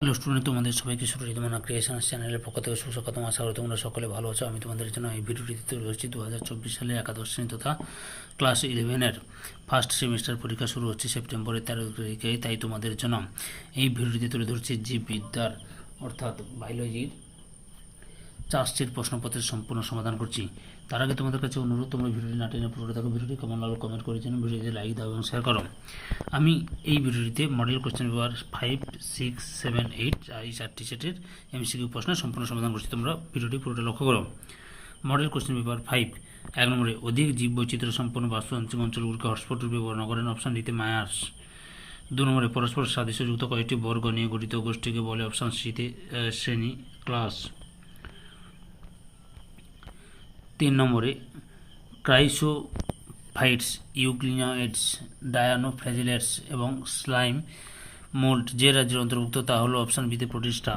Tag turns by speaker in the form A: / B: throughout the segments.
A: Hello student তোমাদের সবাইকে সুরজিতমনা creation চ্যানেলের পক্ষ থেকে সুস্বাগতম আশা করি তোমরা সকলে ভালো আছো। আমি তোমাদের জন্য এই ভিডিওটিতে তুলে ধরছি দু হাজার চব্বিশ সালে একাদশ শ্রেণি তথা ক্লাস ইলেভেনের ফার্স্ট সেমিস্টার পরীক্ষা শুরু হচ্ছে সেপ্টেম্বরের তেরো তারিখে। তাই তোমাদের জন্য এই ভিডিওটিতে তুলে ধরছি জীববিদ্যার, অর্থাৎ বায়োলজির চার্জশিট প্রশ্নপত্রের সম্পূর্ণ সমাধান করছি। তার আগে তোমাদের কাছে অনুরোধ, তোমরা ভিডিওটি না টেনে পুরোটা থাকো ভিডিওটি কেমন লাগল কমেন্ট করে জানো ভিডিওতে লাইক দাও এবং শেয়ার করো। আমি এই ভিডিওটিতে model question paper five six seven eight এই চারটি সেটের এমসিকিউ প্রশ্নের সম্পূর্ণ সমাধান করছি। তোমরা ভিডিওটি পুরোটা লক্ষ্য করো। মডেল কোশ্চেন পেপার ফাইভ এক নম্বরে, অধিক জীব বৈচিত্র্য সম্পন্ন বাস্তুতান্ত্রিক অঞ্চলগুলিকে হটস্পট রূপে বর্ণনা করেন অপশান দিতে মায়ার্স দু নম্বরে, পরস্পর সাদৃশ্যযুক্ত কয়েকটি বর্গ নিয়ে গঠিত গোষ্ঠীকে বলে অপশান সিতে শ্রেণি ক্লাস তিন নম্বরে ক্রাইসোফাইটস ইউক্লিনাইটস ডায়ানোফ্ল্যাজিলেটস এবং স্লাইম মোল্ড যে রাজ্যের অন্তর্ভুক্ত তা হলো অপশান বিতে প্রতিষ্ঠা।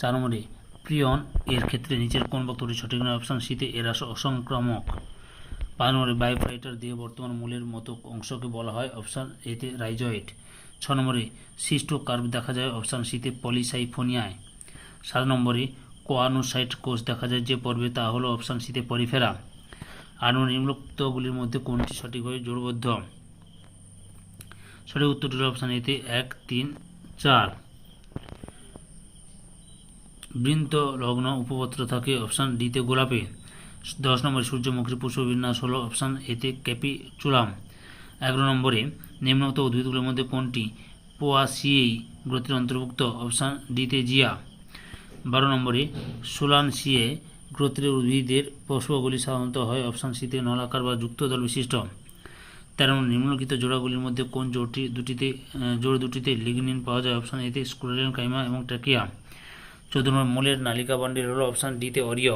A: চার নম্বরে, প্রিয়ন এর ক্ষেত্রে নিচের কোন বক্তব্যটি সঠিক নয়, অপশান সিতে এরা অসংক্রামক। পাঁচ নম্বরে, বায়োফাইটার দিয়ে বর্তমান মূলের মতো অংশকে বলা হয়, অপশান এতে রাইজয়েড। ছ নম্বরে সিস্টো কার্ভ দেখা যায়, অপশান সিতে পলিসাইফোনিয়ায়। সাত নম্বরে কোয়ানোসাইট কোষ দেখা যায় যে পর্বে, তা হলো অপশান সিতে পরিফেরা। আর নিম্নোক্তগুলির মধ্যে কোনটি সঠিকভাবে জোড়বদ্ধ সঠিক উত্তরটি হলো অপশান এতে এক, তিন, চার। বৃন্ত লগ্ন উপপত্র থাকে অপশান ডিতে গোলাপে। দশ নম্বরে সূর্যমুখীর পুষ্পবিন্যাস হলো অপশান এতে ক্যাপিচুলাম। এগারো নম্বরে নিম্নোক্ত উদ্ভিদগুলির মধ্যে কোনটি পোয়াসিয়েই গ্রোথের অন্তর্ভুক্ত? অপশান ডিতে জিয়া। বারো নম্বরে সোলানসিয়ে গ্রোথের উদ্ভিদের পুষ্পগুলি সাধারণত হয় অপশান সিতে নলাকার বা যুক্ত দল বিশিষ্ট। তেরো নিম্নলিখিত জোড়াগুলির মধ্যে কোন জোড়টি দুটিতে জোড় দুটিতে লিগনিন পাওয়া যায়? অপশান এতে স্কুলেন কাইমা এবং ট্র্যাকিয়া চোদ্দ নম্বর, মূলের নালিকা বান্ডিল হলো অপশান ডিতে অরিয়।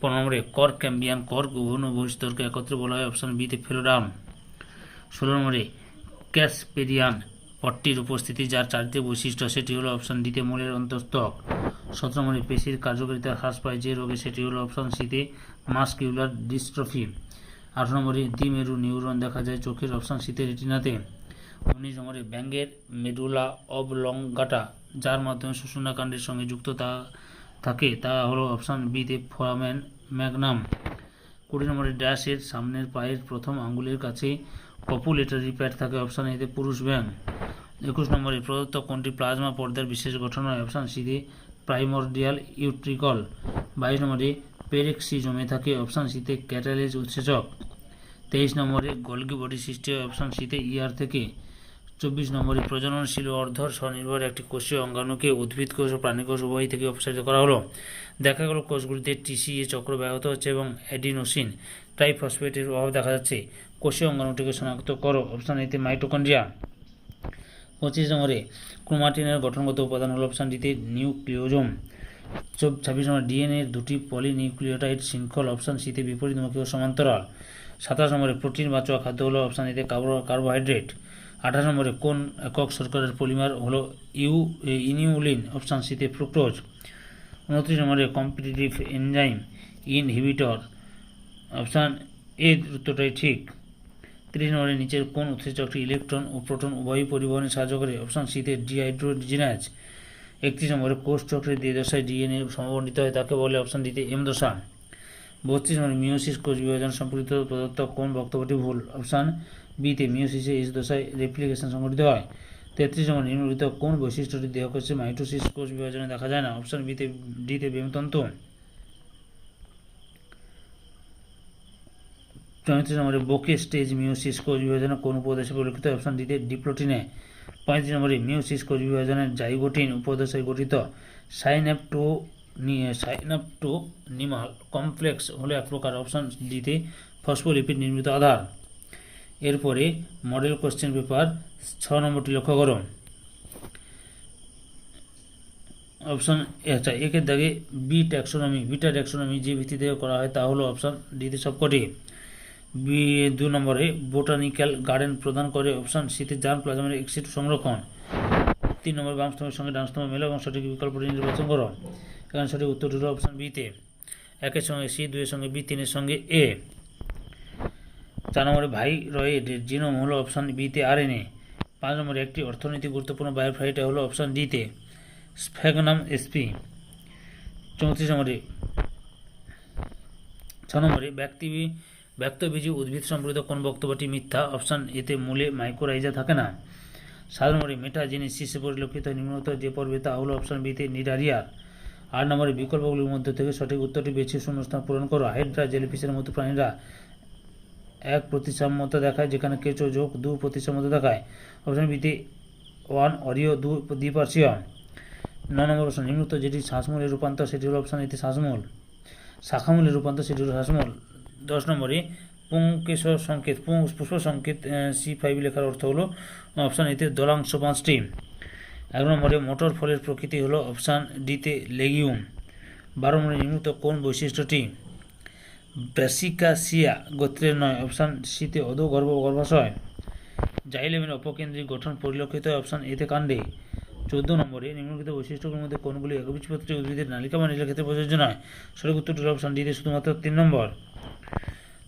A: পনেরো নম্বরে, কর ক্যাম্বিয়ান কর্ক গহন বহিস্তরকে একত্রে বলা হয়, অপশান বিতে ফেলোডাউন ষোলো নম্বরে, ক্যাসপেরিয়ান পট্টির উপস্থিতি, যার চারিতে বৈশিষ্ট্য সেটি হলো অপশান ডিতে মূলের অন্তস্তক সতেরো নম্বরে পেশির কার্যকারিতা হ্রাস পায় যে রোগে, সেটি হলো অপশান সিতে মাস্কিউলার ডিস্ট্রফি। আঠারো নম্বরে দ্বিমেরু নিউরন দেখা যায় চোখের অপশান সিতে রেটিনাতে। উনিশ নম্বরে ব্যাঙ্গের মেডুলা অবলঙ্গাটা, যার মাধ্যমে শোষণাকাণ্ডের সঙ্গে যুক্ত তা থাকে, তা হলো অপশান বিতে ফোরামেন ম্যাগনাম। কুড়ি নম্বরে ড্যাশের সামনের পায়ের প্রথম আঙ্গুলের কাছে পপুলেটারি প্যাড থাকে অপশান এতে পুরুষ ব্যায়াম। একুশ নম্বরে প্রদত্ত কোনটি প্লাজমা পর্দার বিশেষ গঠন হয়? অপশান সিতে প্রাইমোরডিয়াল ইউট্রিকল। বাইশ নম্বরে পেরেক্সি জমে থাকে, অপশান সিতে ক্যাটালিজ উৎসেচক। তেইশ নম্বরে গলগি বডি সৃষ্টি হয়, অপশান সিতে ইয়ার থেকে। চব্বিশ নম্বরে প্রজননশীল অর্ধর স্বনির্ভর একটি কোষীয় অঙ্গাণুকে উদ্ভিদ কোষ ও প্রাণী কোষ উভয় থেকে অপসারিত করা হলো। দেখা গেল কোষগুলিতে টিসিএ চক্র ব্যাহত হচ্ছে এবং অ্যাডিনোসিন ট্রাইফসফেটের অভাব দেখা যাচ্ছে। কোষীয় অঙ্গাণুটিকে শনাক্ত করো। অপশান এতে মাইটোকন্ড্রিয়া। পঁচিশ নম্বরে ক্রোমাটিনের গঠনগত উপাদান হল অপশান ডিতে নিউক্লিওজোম। ছাব্বিশ নম্বর ডিএনএর দুটি পলিনিউক্লিওটাইড শৃঙ্খল, অপশান সিতে বিপরীতমুখী ও সমান্তরাল। সাতাশ নম্বরে প্রোটিন বাঁচোয়া খাদ্য হলো অপশান এতে কার্বো- কার্বোহাইড্রেট। আঠাশ নম্বরে কোন একক সরকারের পলিমার হলো ইউ ইনিউলিন অপশান সিতে ফ্রুক্টোজ উনত্রিশ নম্বরে কম্পিটিটিভ এনজাইম ইনহিবিটর অপশান এর উত্তরটাই ঠিক। তিরিশ নম্বরে নিচের কোন উৎসেচকটি ইলেকট্রন ও প্রোটন উভয়ই পরিবহনে সাহায্য করে? অপশান সিতে ডিহাইড্রোজিনাজ একত্রিশ নম্বরে কোষ চক্রের দিয়ে দশায় ডিএনএ সমবর্ণিত হয়, তাকে বলে অপশান ডিতে এম দশা। বত্রিশ নম্বরে মিওসিস কোষ বিভাজন সম্পর্কিত প্রদত্ত কোন বক্তব্যটি ভুল? অপশান বিতে মিওসিসে এস দশায় রেপ্লিকেশন সংঘটিত হয়। তেত্রিশ নম্বর, নিম্নলিখিত কোন বৈশিষ্ট্যটি দেহকোষে মাইটোসিস কোষ বিভাজনে দেখা যায় না? অপশান বিতে ডিতে বেমতন্তু। চৌত্রিশ নম্বরে, বোকে স্টেজ মিওসিস কোষ বিভাজনে কোন উপদেশে পরিলক্ষিত? অপশান ডিতে ডিপ্লোটিনে। পঁয়ত্রিশ নম্বরে মিওসিস কোষ বিভাজনের জাইগোটিন উপদেশে গঠিত। সাইন্যাপটো সাইন্যাপটো নিমাল কমপ্লেক্স হলো এক প্রকার অপশান ডিতে ফসফোলিপিড নির্মিত আধার। এরপরে মডেল কোশ্চেন পেপার ছ নম্বরটি লক্ষ্য করো। অপশান আচ্ছা একের দাগে বি ট্যাক্সোনমি বিটা ট্যাক্সোনমি যে ভিত্তিতে করা হয় তা হলো অপশান ডিতে সবকটি। বি দু নম্বরে বোটানিক্যাল গার্ডেন প্রদান করে অপশান সিতে জার্ম প্লাজমের এক্সিট সংরক্ষণ। তিন নম্বর বাম স্তম্ভের সঙ্গে ডান স্তম্ভ মেলো এবং সঠিক বিকল্পটি নির্বাচন করো। এখানে সঠিক উত্তর হলো অপশান বিতে একের সঙ্গে সি দুইয়ের সঙ্গে বি তিনের সঙ্গে এ চার নম্বরে ভাই রয়েড জিনোম হলো অপশান বিতে আর এন এ। পাঁচ নম্বরে একটি অর্থনৈতিক গুরুত্বপূর্ণ বায়োফ্রাইটা হলো অপশান ডিতে স্ফ্যাগনাম এসপি চৌত্রিশ নম্বরে, ছ নম্বরে ব্যক্তি ব্যক্তবীজী উদ্ভিদ সম্পর্কিত কোন বক্তব্যটি মিথ্যা? অপশান এতে মূলে মাইক্রোরাইজা থাকে না। নম্বরে মেটা জিনিস শীর্ষে পরিলক্ষিত নিম্নত যে পর্বে তা হলো অপশান বিতে নিডারিয়ার আট নম্বরে বিকল্পগুলির মধ্যে থেকে সঠিক উত্তরটি বেছে শূন্যস্থান পূরণ করো। হাইড্রা জেলিফিসের মতো প্রাণীরা এক প্রতিসাম্যতা দেখায়, যেখানে কেঁচো, যোগ দু প্রতিসাম্যতা দেখায়। অপশন বিতে ওয়ান অরিও দু দ্বিপার্শ্বীয়। ন নম্বর অপশন নিম্নত যেটি শ্বাসমূলের রূপান্তর, সেটি হল অপশন এতে শ্বাসমূল। শাখামূলের রূপান্তর, সেটি হল শ্বাসমূল। দশ নম্বরে, পুংকেশর সংকেত, পুং পুষ্প সংকেত সি ফাইভ লেখার অর্থ হলো অপশন এতে দলাংশ পাঁচটি। এক নম্বরে মোটর ফলের প্রকৃতি হলো অপশান ডিতে লেগিউম। বারো নম্বরে নিম্নত কোন বৈশিষ্ট্যটি? ব্রাসিকাসিয়া গোত্রের নয়, অপশান সিতে অধো গর্ভ গর্ভাশয়। জাইলেমের অপকেন্দ্রিক গঠন পরিলক্ষিত হয়, অপশান এতে কাণ্ডে। চোদ্দ নম্বরে নিম্নলিখিত বৈশিষ্ট্যগুলোর মধ্যে কোনগুলি একবীজপত্রী উদ্ভিদের নালিকা বা নীলের ক্ষেত্রে প্রযোজ্য নয়? সঠিক উত্তরটি অপশান ডিতে শুধুমাত্র তিন নম্বর।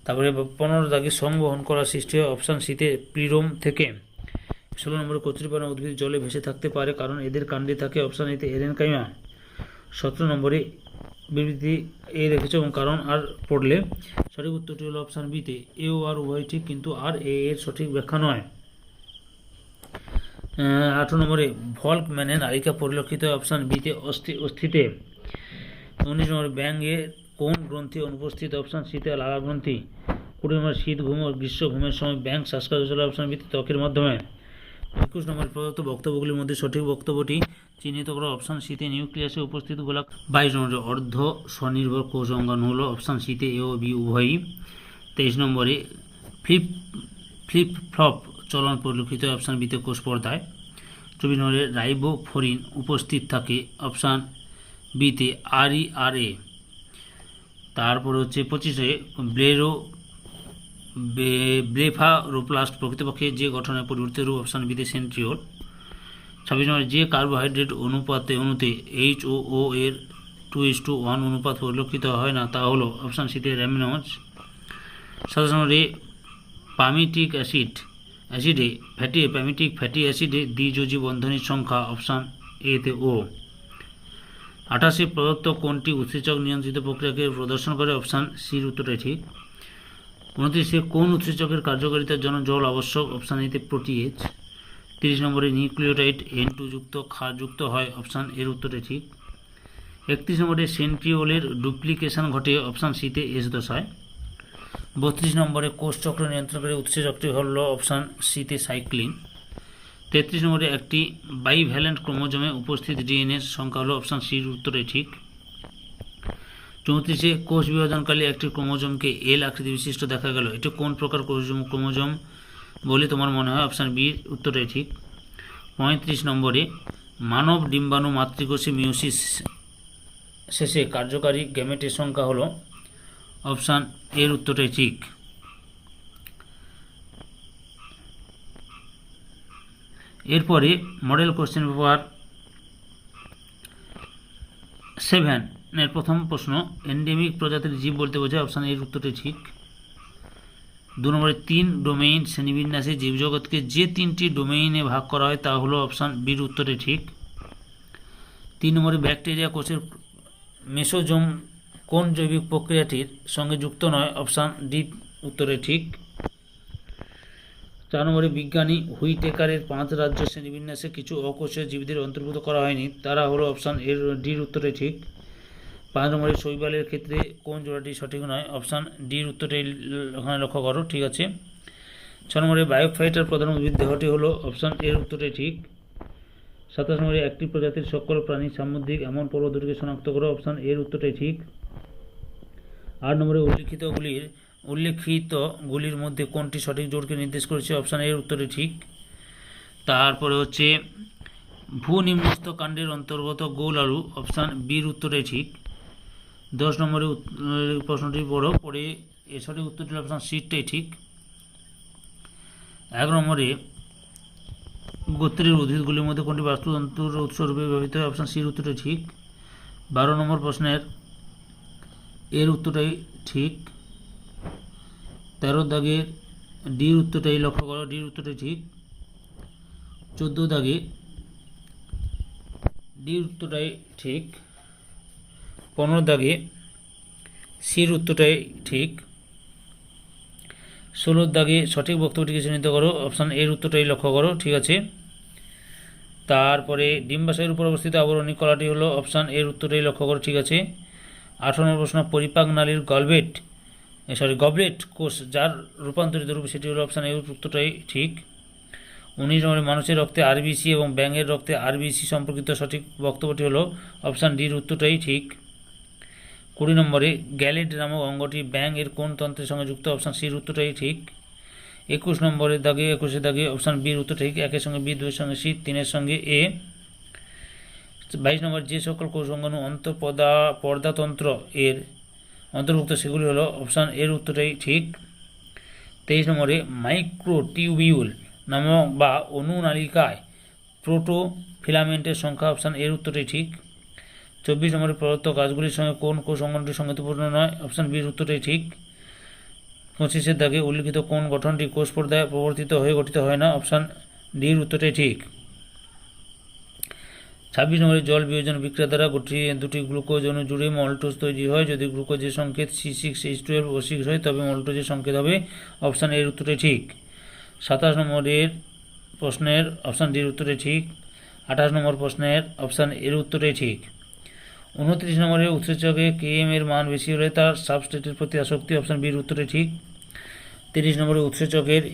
A: তারপরে পনেরো দাগে সংবহন করা সৃষ্টি হয়, অপশান সিতে প্লিরোম থেকে। ষোলো নম্বরে কচুরিপানা উদ্ভিদ জলে ভেসে থাকতে পারে, কারণ এদের কাণ্ডে থাকে অপশান এতে এরেন কাইমা সতেরো নম্বরে বিবৃতি এ রেখেছে এবং কারণ আর পড়লে সঠিক উত্তরটি হলো অপশান বিতে, এ ও আর উভয় ঠিক, কিন্তু আর এ এর সঠিক ব্যাখ্যা নয়। আঠারো নম্বরে ভল্ক ম্যানে নালিকা পরিলক্ষিত অপশান বিতে, অস্থি, অস্থিতে। উনিশ নম্বরে ব্যাঙ্গে কোন গ্রন্থি অনুপস্থিত অপশান শীতে লালা গ্রন্থি? কুড়ি নম্বর শীত ঘুম ও গ্রীষ্ম ঘুমের সময় ব্যাঙ্ক শ্বাসকাজ চলে অপশান বিতে ত্বকের মাধ্যমে। একুশ নম্বর প্রদত্ত বক্তব্যগুলির মধ্যে সঠিক বক্তব্যটি চিহ্নিত করা অপশান সিতে নিউক্লিয়াসে উপস্থিত গোলাক বাইশ নম্বরে অর্ধ স্বনির্ভর কোষ অঙ্গাণু হলো, অপশান সিতে এ ও বি উভয়ই। তেইশ নম্বরে ফ্লিপ ফ্লিপ ফ্লপ চলন পরিলক্ষিত অপশান বিতে কোষ পর্দায়। চব্বিশ নম্বরে রাইবোফোরিন উপস্থিত থাকে, অপশান বিতে আর ই আর এ। তারপরে হচ্ছে পঁচিশে ব্লেরো ব্লেফারোপ্লাস্ট প্রকৃতপক্ষে যে গঠনের পরিবর্তিত রূপ অপশান বিতে সেন্ট্রিওল। ছাব্বিশ নম্বরে যে কার্বোহাইড্রেট অনুপাতে, অনুতে এইচ ও ও এর টু ইস টু ওয়ান অনুপাত পরিলক্ষিত হয় না, তা হলো অপশান সিতে র্যামিনজ সাতাশ নম্বরে পামিটিক অ্যাসিড, অ্যাসিডে ফ্যাটি প্যামিটিক ফ্যাটি অ্যাসিডে দ্বিযোজী বন্ধনীর সংখ্যা অপশান এতে ও আঠাশে প্রদত্ত কোনটি উৎসেচক নিয়ন্ত্রিত প্রক্রিয়াকে প্রদর্শন করে? অপশান সির উত্তরটাই ঠিক। উনত্রিশে কোন উৎসেচকের কার্যকারিতার জন্য জল আবশ্যক? অপশান এতে প্রোটিএচ তিরিশ নম্বরে নিউক্লিওটাইড এন টু যুক্ত ক্ষারযুক্ত হয়। অপশান এর উত্তরে ঠিক। একত্রিশ নম্বরে সেন্ট্রিওলের ডুপ্লিকেশন ঘটে। অপশান সিতে এস দশায়। বত্রিশ নম্বরে কোষচক্র নিয়ন্ত্রণকারী উৎসেচকটি হল অপশান সিতে সাইক্লিন। তেত্রিশ নম্বরে একটি বাইভ্যালেন্ট ক্রোমোজোমে উপস্থিত ডিএনএর সংখ্যা হলো অপশান সির উত্তরে ঠিক। চৌত্রিশে কোষ বিভাজনকালে একটি ক্রোমোজোমকে এল আকৃতি বিশিষ্ট দেখা গেল। এটি কোন প্রকার ক্রোমোজোম ক্রোমোজোম বলে তোমার মনে হয়? অপশান বির উত্তরটাই ঠিক। পঁয়ত্রিশ নম্বরে, মানব ডিম্বাণু মাতৃকোষে মিউসিস শেষে কার্যকারী গ্যামেটের সংখ্যা হলো। অপশান এর উত্তরটাই ঠিক। এরপরে মডেল কোশ্চেন পেপার সেভেন এর প্রথম প্রশ্ন এন্ডেমিক প্রজাতির জীব বলতে বোঝায় অপশান এর উত্তরটি ঠিক। দু নম্বরে তিন ডোমেইন শ্রেণীবিন্যাসে জীবজগৎকে যে তিনটি ডোমেইনে ভাগ করা হয় তা হলো অপশান বির উত্তরে ঠিক। তিন নম্বরে ব্যাকটেরিয়া কোষের মেসোজোম কোন জৈবিক প্রক্রিয়াটির সঙ্গে যুক্ত নয় অপশান ডি উত্তরে ঠিক। চার নম্বরে বিজ্ঞানী হুইটেকারের পাঁচ রাজ্য শ্রেণীবিন্যাসে কিছু অকোষীয় জীবদের অন্তর্ভুক্ত করা হয়নি, তারা হলো অপশান এর ডির উত্তরে ঠিক। পাঁচ নম্বরে শৈবালের ক্ষেত্রে কোন জোড়াটি সঠিক নয়? অপশান ডির উত্তরটি ওখানে লক্ষ্য করো, ঠিক আছে। ছ নম্বরে বায়োফাইটার প্রধান উদ্ভিদ দেহটি হলো, অপশান এর উত্তরে ঠিক। সাতাশ নম্বরে একটি প্রজাতির সকল প্রাণী সামুদ্রিক এমন পর্বতটিকে শনাক্ত করো, অপশান এর উত্তরটাই ঠিক। আট নম্বরে উল্লিখিতগুলির, উল্লেখিতগুলির মধ্যে কোনটি সঠিক জোড়কে নির্দেশ করেছে, অপশান এর উত্তরে ঠিক। তারপরে হচ্ছে ভূনিম্নস্থ কাণ্ডের অন্তর্গত গোল আলু, অপশান বির উত্তরে ঠিক। দশ নম্বরে উত- আহ, প্রশ্নটি পড়ো পড়ে এ সঠিক উত্তরটি অপশান সিটটাই ঠিক? এক নম্বরে গোত্রের উদ্ভিদগুলির মধ্যে কোনটি বাস্তুতন্ত্রের উৎসরূপে ব্যবহৃত হয়? অপশান সির উত্তরটি ঠিক। বারো নম্বর প্রশ্নের এর উত্তরটাই ঠিক। তেরো দাগের ডির উত্তরটাই লক্ষ্য করো ডির উত্তরটাই ঠিক। চোদ্দ দাগে ডির উত্তরটাই ঠিক। পনেরো দাগে সির উত্তরটাই ঠিক। ষোলোর দাগে সঠিক বক্তব্যটিকে চিহ্নিত করো, অপশান এর উত্তরটাই লক্ষ্য করো, ঠিক আছে? তারপরে ডিম্বাশয়ের উপর অবস্থিত আবরণী কলাটি হলো অপশান এর উত্তরটাই লক্ষ্য করো, ঠিক আছে? আঠারো নম্বর প্রশ্ন, পরিপাক নালীর গলবেট সরি গবলেট কোষ যার রূপান্তরিত রূপ সেটি হলো অপশান এর উত্তরটাই ঠিক। উনিশ নম্বরে মানুষের রক্তে আরবিসি এবং ব্যাঙের রক্তে আরবিসি সম্পর্কিত সঠিক বক্তব্যটি হলো অপশান ডির উত্তরটাই ঠিক। কুড়ি নম্বরে, গ্যালেট নামক অঙ্গটি ব্যাং এর কোন তন্ত্রের সঙ্গে যুক্ত? অপশান সির উত্তরটাই ঠিক। একুশ নম্বরের দাগে একুশের দাগে অপশান বির উত্তর ঠিক। একের সঙ্গে বি দুইয়ের সঙ্গে সি, তিনের সঙ্গে এ। বাইশ নম্বর, যে সকল কোষাঙ্গাণু অন্তঃপদা, পর্দাতন্ত্র এর অন্তর্ভুক্ত, সেগুলি হলো অপশান এর উত্তরটাই ঠিক। তেইশ নম্বরে, মাইক্রোটিউবিউল নামক বা অনুনালিকায় প্রোটো ফিলামেন্টের সংখ্যা অপশান এর উত্তরটাই ঠিক। চব্বিশ নম্বরে প্রদত্ত কাজগুলির সঙ্গে কোন কোষ অঙ্গনটি সঙ্গতিপূর্ণ নয়? অপশান বির উত্তরটাই ঠিক। পঁচিশের দাগে উল্লিখিত কোন গঠনটি কোষ পর্দায় প্রবর্তিত হয়ে গঠিত হয় না? অপশান ডির উত্তরটাই ঠিক। ছাব্বিশ নম্বরে জল বিয়োজন বিক্রিয়া দ্বারা গঠিত দুটি গ্লুকোজ অনু জুড়ে মল্টোজ তৈরি হয়। যদি গ্লুকোজের সংকেত C six H twelve O six হয়, তবে মল্টোজের সংকেত হবে। অপশান এর উত্তরটাই ঠিক। সাতাশ নম্বরের প্রশ্নের অপশান ডির উত্তরটাই ঠিক। আঠাশ নম্বর প্রশ্নের অপশান এর উত্তরটাই ঠিক। উনত্রিশ নম্বরে উৎসেচকে কে এম এর মান বেশি হলে তার সাবস্টেটের প্রতি আসক্তি অপশান বির উত্তরে ঠিক। তিরিশ নম্বরে উৎসেচকের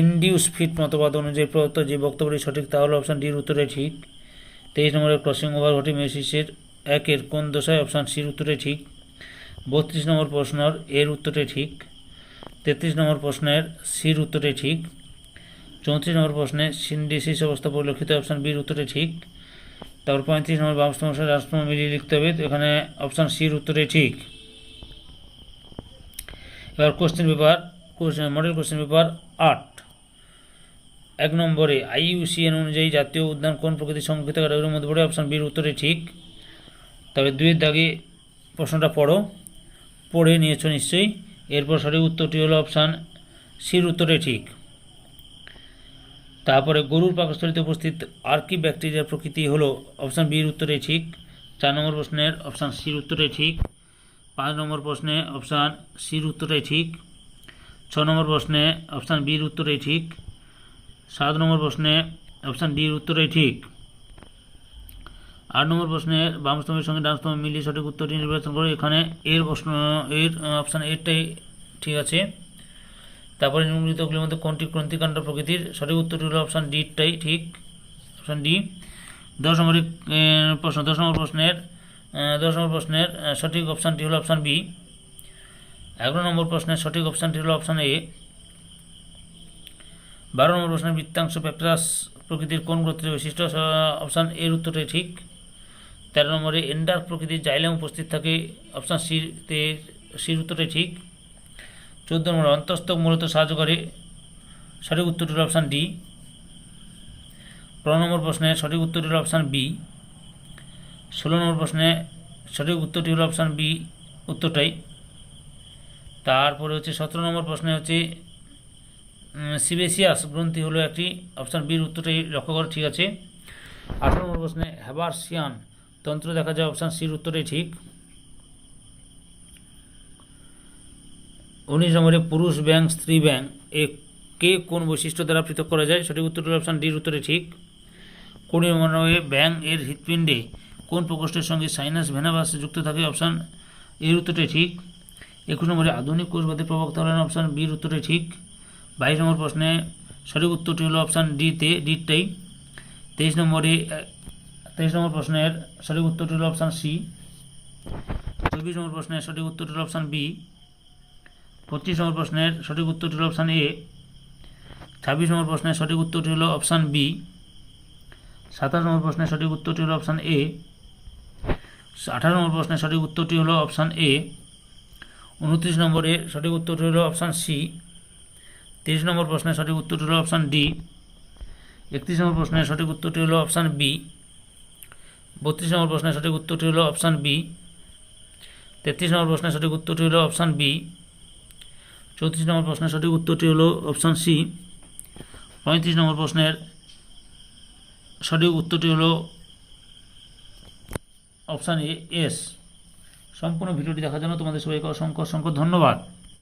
A: ইনডিউস ফিট মতবাদ অনুযায়ী প্রদত্ত যে বক্তব্যটি সঠিক তা হলো অপশান ডির উত্তরে ঠিক। তেইশ নম্বরে ক্রসিং ওভার ঘটে মেসিসের একের কোন দশায় অপশান সির উত্তরে ঠিক। বত্রিশ নম্বর প্রশ্নের এর উত্তরে ঠিক। তেত্রিশ নম্বর প্রশ্নের সির উত্তরে ঠিক। চৌত্রিশ নম্বর প্রশ্নে সিনডিসিস অবস্থা পরিলক্ষিত অপশান বির উত্তরে ঠিক। তারপর পঁয়ত্রিশ নম্বর বামস্তম রাষ্ট্র মিলিয়ে লিখতে হবে। এখানে অপশান সির উত্তরে ঠিক। এবার question paper question model question paper আট। এক নম্বরে আইইউসিএন অনুযায়ী জাতীয় উদ্যান কোন প্রকৃতির সংরক্ষিত ক্যাটাগরির মধ্যে পড়ে? অপশান বির উত্তরে ঠিক। তবে দুইয়ের দাগে প্রশ্নটা পড়ো। পড়ে নিয়েছো নিশ্চয়ই। এরপর সঠিক উত্তরটি হলো অপশান সির উত্তরে ঠিক। তারপরে গরুর পাকস্থলিতে উপস্থিত আর কি ব্যাকটেরিয়ার প্রকৃতি হলো অপশান বির উত্তরে ঠিক, চার নম্বর প্রশ্নের অপশান সির উত্তরে ঠিক, পাঁচ নম্বর প্রশ্নে অপশান সির উত্তরে ঠিক, ছ নম্বর প্রশ্নে অপশান বির উত্তরে ঠিক, সাত নম্বর প্রশ্নে অপশান ডির উত্তরে ঠিক। আট নম্বর প্রশ্নের বাম স্তম্ভের সঙ্গে ডান স্তম্ভ মিলিয়ে সঠিক উত্তরটি নির্বাচন করে। এখানে এর প্রশ্ন, এর, অপশান এরটাই ঠিক আছে। তারপরে নিম্নলিখিতগুলির মধ্যে কোনটি ক্রান্তিকাণ্ড প্রকৃতির? সঠিক উত্তরটি হল অপশান ডিটাই ঠিক। অপশান ডি দশ নম্বর প্রশ্ন, দশ নম্বর প্রশ্নের দশ নম্বর প্রশ্নের সঠিক অপশানটি হলো অপশান বি এগারো নম্বর প্রশ্নের সঠিক অপশানটি হলো অপশান এ বারো নম্বর প্রশ্নের বৃত্তাংশ প্যাপ্রাস প্রকৃতির কোন গোত্রের বৈশিষ্ট্য? অপশান এর উত্তরটাই ঠিক। তেরো নম্বরে এন্ডার প্রকৃতির জাইলাম উপস্থিত থাকে। অপশান সিতে সির উত্তরটাই ঠিক। চোদ্দ নম্বর অন্তস্তক মূলত সাহায্য করে সঠিক উত্তরটি হলো অপশান ডি পনেরো নম্বর প্রশ্নে সঠিক উত্তরটি হলো অপশান বি ষোলো নম্বর প্রশ্নে সঠিক উত্তরটি হল অপশান বি উত্তরটাই। তারপরে হচ্ছে সতেরো নম্বর প্রশ্নে হচ্ছে সিবেসিয়াস গ্রন্থি হলো একটি অপশান বির উত্তরটাই লক্ষ্য করা, ঠিক আছে। আঠারো নম্বর প্রশ্নে হ্যাবারসিয়ান তন্ত্র দেখা যায় অপশান সির উত্তরটাই ঠিক। উনিশ নম্বরে পুরুষ ব্যাংক, স্ত্রী ব্যাংক, এ কে কোন বৈশিষ্ট্য দ্বারা পৃথক করা যায় সঠিক উত্তরটি হলো অপশান ডির উত্তরে ঠিক। কুড়ি নম্বরে ব্যাং এর হৃৎপিণ্ডে কোন প্রকোষ্ঠের সঙ্গে সাইনাস ভেনাভাস যুক্ত থাকে অপশান এর উত্তরটাই ঠিক। একুশ নম্বরে আধুনিক কোষবাদের প্রবক্তা হলেন অপশান বির উত্তরটাই ঠিক। বাইশ নম্বর প্রশ্নে সঠিক উত্তরটি হলো অপশান ডিতে ডিটাই তেইশ নম্বরে তেইশ নম্বর প্রশ্নের সঠিক উত্তরটি হলো অপশান সি। চব্বিশ নম্বর প্রশ্নের সঠিক উত্তরটি হলো অপশান বি। পঁচিশ নম্বর প্রশ্নের সঠিক উত্তরটি হলো অপশান এ ছাব্বিশ নম্বর প্রশ্নের সঠিক উত্তরটি হলো অপশান বি সাতাশ নম্বর প্রশ্নের সঠিক উত্তরটি হলো অপশান এ আঠারো নম্বর প্রশ্নের সঠিক উত্তরটি হলো অপশান এ উনত্রিশ নম্বরে সঠিক উত্তরটি হলো অপশান সি তিরিশ নম্বর প্রশ্নের সঠিক উত্তরটি হলো অপশান ডি একত্রিশ নম্বর প্রশ্নের সঠিক উত্তরটি হলো অপশান বি বত্রিশ নম্বর প্রশ্নের সঠিক উত্তরটি হলো অপশান বি তেত্রিশ নম্বর প্রশ্নের সঠিক উত্তরটি হলো অপশান বি চৌত্রিশ নম্বর প্রশ্নের সঠিক উত্তরটি হলো অপশান সি পঁয়ত্রিশ নম্বর প্রশ্নের সঠিক উত্তরটি হলো অপশান এ এস সম্পূর্ণ ভিডিওটি দেখার জন্য তোমাদের সবাইকে অসংখ্য অসংখ্য ধন্যবাদ।